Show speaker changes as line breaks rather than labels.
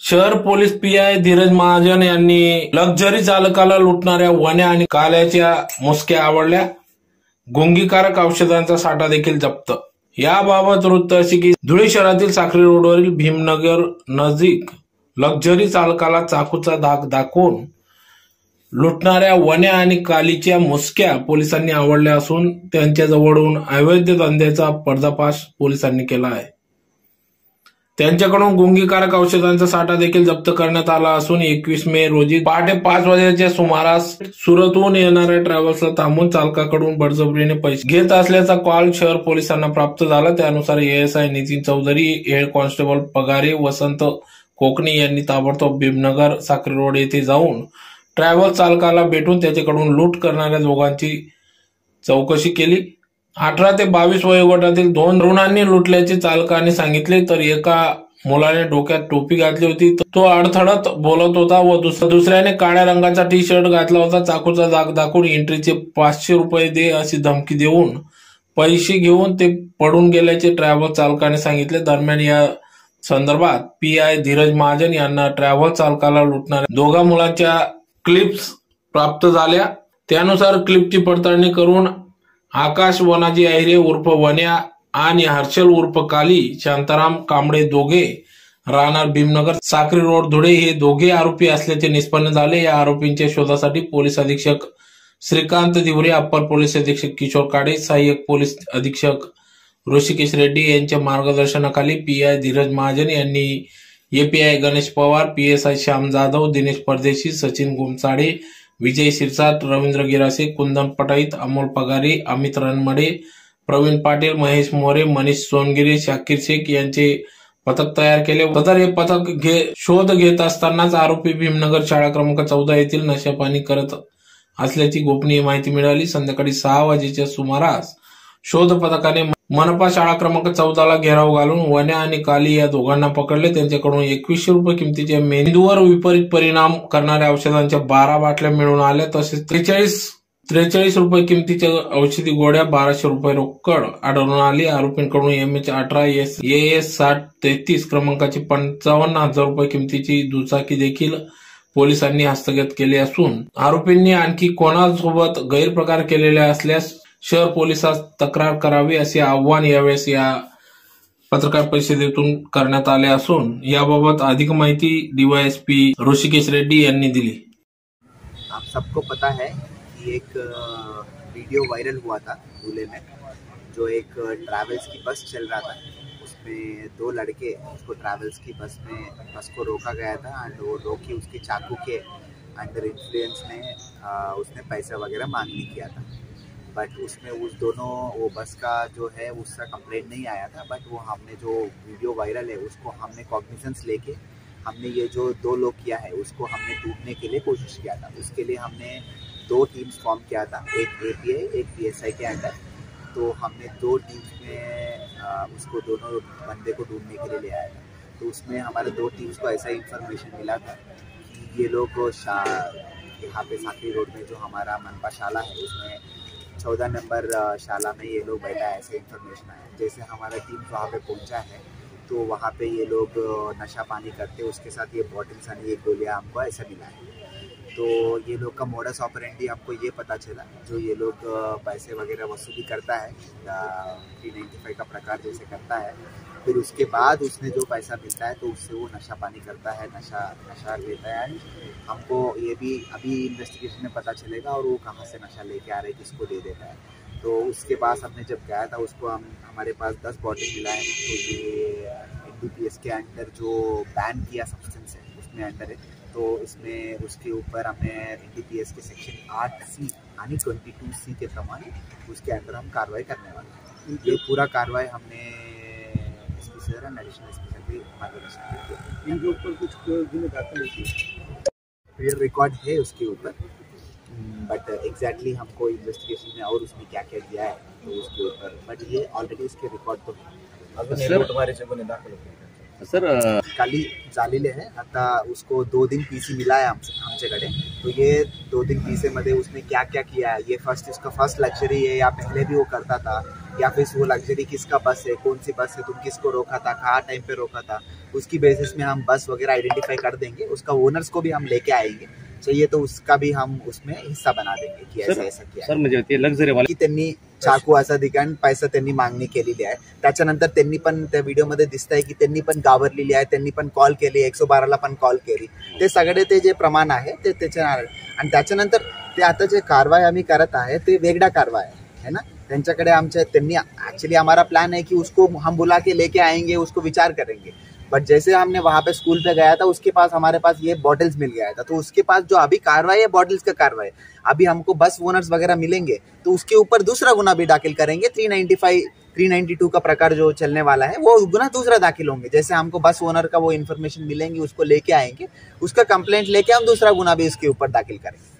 शहर police P I धीरज महाजन यांनी luxury चालकाला लुटणाऱ्या वन्या आणि काल्याच्या मुसक्या आवडल्या. गुंगीकारक औषधांचा साठा देखील जप्त. याबाबत वृत्त असे की धुळे शहरातील साखरी रोडवरील भीमनगर नजीक लक्झरी चालकाला चाकूचा धाक दाखवून लुटणाऱ्या वन्या आणि कालीच्या मुसक्या पोलिसांनी आवडल्या असून त्यांच्या जवळून अवैध धंद्याचा पर्दाफाश पोलिसांनी केला आहे. त्यांच्याकडून गुंगीकारक औषधांचा साठा देखील जप्त करण्यात आला असून एकवीस मे रोजी पहाटे पाच वाजेच्या सुमारास सुरतहून येणाऱ्या ट्रॅव्हल्सला थांबून चालकाकडून बडजबरीने पैसे घेत असल्याचा कॉल शहर पोलिसांना प्राप्त झाला. त्यानुसार ASI Nitin Chaudhari head constable Pagare Vasant Kokani यांनी ताबडतोब भीमनगर साखरे रोड येथे जाऊन ट्रॅव्हल चालकाला भेटून त्याच्याकडून लूट करणाऱ्या दोघांची चौकशी केली. अठरा ते बावीस वयोगटातील दोन रुणांनी लुटल्याचे चालकाने सांगितले तर एका मुलाने डोक्यात टोपी घातली होती. तो अडथळत बोलत होता व दुसऱ्याने काळ्या रंगाचा टी शर्ट घातला होता. चाकूचा जाग दाखवून एंट्रीचे पाचशे रुपये दे अशी धमकी देऊन पैसे घेऊन ते पडून गेल्याचे ट्रॅव्हल चालकाने सांगितले. दरम्यान या संदर्भात पी आय धीरज महाजन यांना ट्रॅव्हल चालकाला लुटणाऱ्या दोघा मुलांच्या क्लिप्स प्राप्त झाल्या. त्यानुसार क्लिपची पडताळणी करून आकाश वनाजी अहिरे उर्फ वन्या आणि हर्षल उर्फ काली शांताराम कांबळे दोघे राहणार भीमनगर साक्री रोड धुळे हे दोघे आरोपी असल्याचे निष्पन्न झाले. या आरोपींच्या शोधासाठी पोलीस अधीक्षक श्रीकांत दिवरे अप्पर पोलीस अधीक्षक किशोर काडे सहाय्यक पोलीस अधीक्षक ऋषिकेश रेड्डी यांच्या मार्गदर्शनाखाली पी आय धीरज महाजन यांनी एपीआय गणेश पवार पीएसआय श्याम जाधव दिनेश परदेशी सचिन गुमसाडे विजय शिरसाट रवींद्र गिरासे कुंदन पटाईत अमोल पगारे अमित रणमडे प्रवीण पाटील महेश मोरे मनीष सोनगिरे शाकीर शेख यांचे पथक तयार केले. तर हे पथक घे शोध घेत असतानाच आरोपी भीमनगर शाळा क्रमांक चौदा येथील नशापाणी करत असल्याची गोपनीय माहिती मिळाली. संध्याकाळी सहा वाजेच्या सुमारास शोध पथकाने मनपा शाळा क्रमांक चौदाला घेराव घालून वन्या आणि काली या दोघांना पकडले. त्यांच्याकडून एकवीसशे रुपये किमतीच्या मेंदूवर विपरीत परिणाम करणाऱ्या औषधांच्या बारा बाटल्या मिळून आल्या. तसेच त्रेचाळीस त्रेचाळीस रुपये किमतीच्या औषधी गोळ्या बाराशे रुपये रोकड आढळून आली. आरोपींकडून एम एच अठरा एस ए एस साठ तेहतीस क्रमांकाची पंचावन्न हजार रुपये किमतीची दुचाकी देखील पोलिसांनी हस्तगत केली असून आरोपींनी आणखी कोणासोबत गैरप्रकार केलेले असल्यास शहर पोलिसात तक्रार करावी असे यावेळेस या पत्रकार परिषदेतून करण्यात आले असून, याबाबत अधिक माहिती डीवायएसपी ऋषिकेश रेड्डी यांनी दिली.
आप सबको पता है कि एक वीडियो वायरल हुआ था दूल्हे में, जो एक ट्रैवल्स की बस चल रहा था। उसमें दो लड़के, उसको ट्रैवल्स की बस में, बस को रोका गया था एंड वो रोकी उसके चाकू के अंडर इन्फ्लुएंस में उसने पैसा वगैरह मांगनी किया था। बट उसमें उस दोनों, वो बस का जो है, उसका कंप्लेंट नहीं आया था बट वो हमने जो वीडियो वायरल है, उसको हमने कॉग्निजेंस लेके हमने ये जो दो लोग किया है, उसको हमने टूटने के लिए कोशिश किया था। उसके लिए हमने दो टीम्स फॉर्म किया था, एक ए पी आई एक पी एस आई के अंडर तो हमने दो टीम्स में उसको दोनों बंदे को ढूँढने के लिए ले आया था। तो उसमें हमारे दो टीम्स को ऐसा इंफॉर्मेशन मिला था कि ये लोग यहाँ पे साथी रोड में जो हमारा मनपाशाला है, उसमें चौदह नंबर शाला में ये लोग बैठा है, ऐसे इन्फॉर्मेशन आया जैसे हमारा टीम वहाँ पे पहुँचा है तो वहाँ पे ये लोग नशा पानी करते उसके साथ ये बॉटल्स यानी ये गोलियाँ हमको ऐसा मिला है। तो ये लोग का मोडस ऑपरेंडी आपको ये पता चला, जो ये लोग पैसे वगैरह वसूली करता है थ्री नाइन्टी फाइव का प्रकार जैसे करता है फिर उसके बाद उसने जो पैसा मिलता है तो उससे वो नशा पानी करता है, नशा नशा लेता है। एंड हमको ये भी, अभी इन्वेस्टिगेशन में पता चलेगा और वो कहाँ से नशा लेके आ रहे हैं, किसको दे देता है। तो उसके पास हमने जब गया था, उसको हम, हमारे पास दस बॉटल मिला है तो ये एन के अंडर जो बैन किया सब्सटेंस है, उसमें अंडर है। तो इसमें उसके ऊपर हमने एन के सेक्शन आठ सी यानी ट्वेंटी टू सी के प्रमाण, उसके अंडर हम कार्रवाई करने वाले हैं। ये पूरा कार्रवाई हमने सर एंड एडिशनल स्पेशल मार्गदर्शन इनके ऊपर कुछ गुने दाखिल फिर रिकॉर्ड है। उसके ऊपर। बट एग्जैक्टली हमको इन्वेस्टिगेशन में और उसमें क्या क्या दिया है तो उसके ऊपर। बट ये ऑलरेडी उसके रिकॉर्ड तो है।
सर
काली झालेले आहे आता उसको दो दिन पीसी मिला है आमच्याकडे तो ये दो दिन पीसे मध्ये उसने क्या क्या किया है? ये फ़र्स्ट इसका फ़र्स्ट लग्जरी है या पहले भी वो करता था? या फिर वो लग्जरी किसका बस है कौन सी बस है तुम किसको रोका था कहाँ टाइम पे रोका था उसकी बेसिस में हम बस वगैरह आइडेंटिफाई कर देंगे उसका ओनर्स को भी हम लेके आएँगे। चाहिए तो उसका भी हम उसमें हिस्सा बना देंगे की ऐसा ऐसा किया
सर म्हणजे ते लक्झरी वाले
की त्यांनी चाकू असा ठिकाण पैसा त्यांनी मागणी केलेली आहे त्याच्यानंतर त्यांनी पण त्या व्हिडिओमध्ये दिसत आहे की त्यांनी पण गावरलेली आहे त्यांनी पण कॉल केली एकशे बाराला पण कॉल केली. ते सगळे ते जे प्रमाण आहे ते त्याच्या आणि त्याच्यानंतर ते आता जे कारवाई आम्ही करत आहे ते वेगळा कारवाई आहे है ना? त्यांच्याकडे आमच्या त्यांनी एक्चुअली हमारा प्लान है कि उसको हम बुला के लेके आएँगे, उसको विचार करेंगे. बट जैसे हमने वहाँ पे स्कूल पे गया था, उसके पास हमारे पास ये बॉटल्स मिल गया था। तो उसके पास जो अभी कार्रवाई है बॉटल्स का कार्रवाई अभी हमको बस ओनर्स वगैरह मिलेंगे तो उसके ऊपर दूसरा गुना भी दाखिल करेंगे। Three ninety five three ninety two का प्रकार जो चलने वाला है, वो गुना दूसरा दाखिल होंगे। जैसे हमको बस ओनर का वो इन्फॉर्मेशन मिलेंगी, उसको लेके आएँगे, उसका कंप्लेंट लेके हम दूसरा गुना भी उसके ऊपर दाखिल करेंगे।